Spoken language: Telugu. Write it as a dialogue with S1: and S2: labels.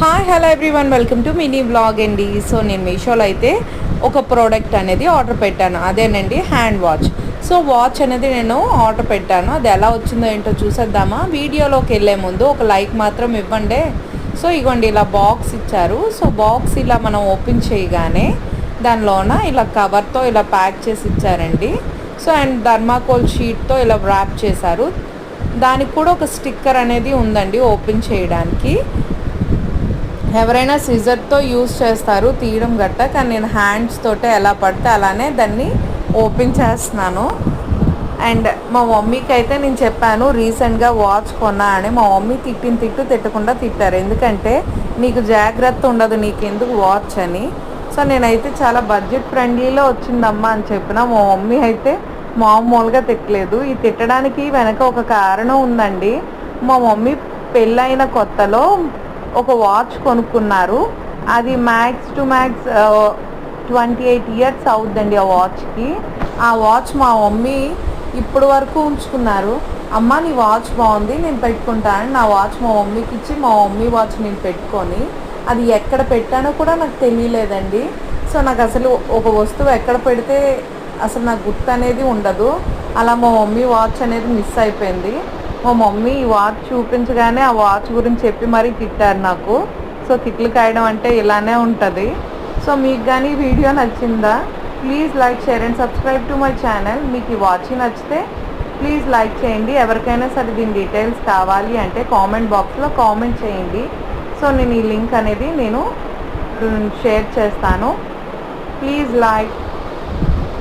S1: Hi hello everyone welcome to mini blog అండి. సో నేను మీషోలో అయితే ఒక ప్రోడక్ట్ అనేది ఆర్డర్ పెట్టాను. అదేనండి హ్యాండ్ వాచ్ సో వాచ్ అనేది నేను ఆర్డర్ పెట్టాను. అది ఎలా వచ్చిందో ఏంటో చూసేద్దామా? వీడియోలోకి వెళ్ళే ముందు ఒక లైక్ మాత్రం ఇవ్వండి. సో ఇగోండి ఇలా బాక్స్ ఇచ్చారు. సో బాక్స్ ఇలా మనం ఓపెన్ చేయగానే దానిలోన ఇలా కవర్తో ఇలా ప్యాక్ చేసి ఇచ్చారండి. సో అండ్ ధర్మాకోల్ షీట్తో ఇలా ర్యాప్ చేశారు. దానికి కూడా ఒక స్టిక్కర్ అనేది ఉందండి ఓపెన్ చేయడానికి. ఎవరైనా సిజర్తో యూజ్ చేస్తారు తీయడం గట్ట కానీ నేను హ్యాండ్స్ తోటే ఎలా పడితే అలానే దాన్ని ఓపెన్ చేస్తున్నాను. అండ్ మా మమ్మీకి అయితే నేను చెప్పాను రీసెంట్గా వాచ్ కొన్నా అని. మా మమ్మీ తిట్టిన తిట్టు తిట్టకుండా తిట్టారు. ఎందుకంటే నీకు జాగ్రత్త ఉండదు నీకు ఎందుకు వాచ్ అని. సో నేనైతే చాలా బడ్జెట్ ఫ్రెండ్లీలో వచ్చిందమ్మా అని చెప్పిన. మా మమ్మీ అయితే మామూలుగా తిట్టలేదు. ఈ తిట్టడానికి వెనక ఒక కారణం ఉందండి. మా మమ్మీ పెళ్ళైన కొత్తలో ఒక వాచ్ కొనుక్కున్నారు. అది max to max twenty eight years అవుద్దండి ఆ వాచ్కి. ఆ వాచ్ మా మమ్మీ ఇప్పుడు వరకు ఉంచుకున్నారు. అమ్మ నీ వాచ్ బాగుంది నేను పెట్టుకుంటాను నా వాచ్ మా మమ్మీకి ఇచ్చి మా మమ్మీ వాచ్ నేను పెట్టుకొని అది ఎక్కడ పెట్టానో కూడా నాకు తెలియలేదండి. సో నాకు అసలు ఒక వస్తువు ఎక్కడ పెడితే అసలు నాకు గుర్తు అనేది ఉండదు. అలా మా మమ్మీ వాచ్ అనేది మిస్ అయిపోయింది. మా మమ్మీ ఈ వాచ్ చూపించగానే ఆ వాచ్ గురించి చెప్పి మరీ తిట్టారు నాకు. సో తిట్లు కాయడం అంటే ఇలానే ఉంటుంది. సో మీకు కానీ వీడియో నచ్చిందా? Please like share and subscribe to my channel. మీకు ఈ వాచ్ నచ్చితే ప్లీజ్ లైక్ చేయండి. ఎవరికైనా సరే దీని డీటెయిల్స్ కావాలి అంటే కామెంట్ బాక్స్లో కామెంట్ చేయండి. సో నేను ఈ లింక్ అనేది నేను షేర్ చేస్తాను. Please like